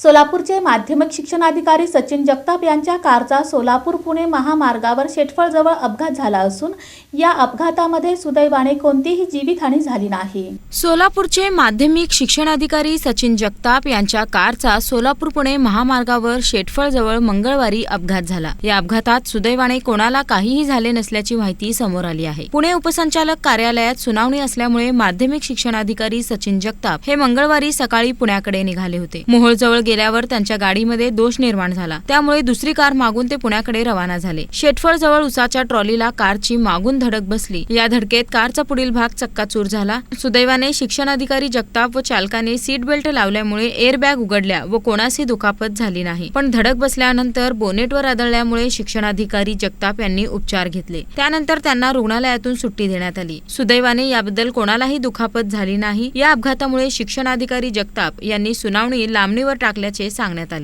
सोलापूरचे माध्यमिक शिक्षणाधिकारी सचिन जगताप यांच्या कारचा सोलापूर पुणे महामार्गावर शेटफळजवळ अपघात झाला असून या अपघातामध्ये सुदैवाने कोणतीही जीवितहानी झाली नाही. सोलापूरचे माध्यमिक शिक्षणाधिकारी सचिन जगताप यांच्या कारचा सोलापूर पुणे महामार्गावर शेटफळजवळ मंगळवारी अपघात झाला. या अपघातात सुदैवाने कोणाला काहीही झाले नसल्याची माहिती समोर आली आहे. पुणे उपसंचालक कार्यालयात सुनावणी असल्यामुळे माध्यमिक शिक्षणाधिकारी सचिन जगताप हे मंगळवारी सकाळी पुण्याकडे निघाले होते. मोहोळजवळ गेल्यावर त्यांच्या गाडीमध्ये दोष निर्माण झाला. त्यामुळे दुसरी कार मागून ते पुण्याकडे रवाना झाले. शेटफळ जवळ उसाच्या ट्रॉलीला कारची मागून धडक बसली. या धडकेत कारचा पुढील भाग चक्काचूर झाला. सुदैवाने शिक्षण अधिकारी जगताप व चालकाने सीट बेल्ट लावल्यामुळे एअरबॅग उघडल्या व कोणाशी दुखापत झाली नाही. पण धडक बसल्यानंतर बोनेटवर आदळल्यामुळे शिक्षणाधिकारी जगताप यांनी उपचार घेतले. त्यानंतर त्यांना रुग्णालयातून सुट्टी देण्यात आली. सुदैवाने याबद्दल कोणालाही दुखापत झाली नाही. या अपघातामुळे शिक्षणाधिकारी जगताप यांनी सुनावणी लांबणीवर टाकल्याचे सांगण्यात आले.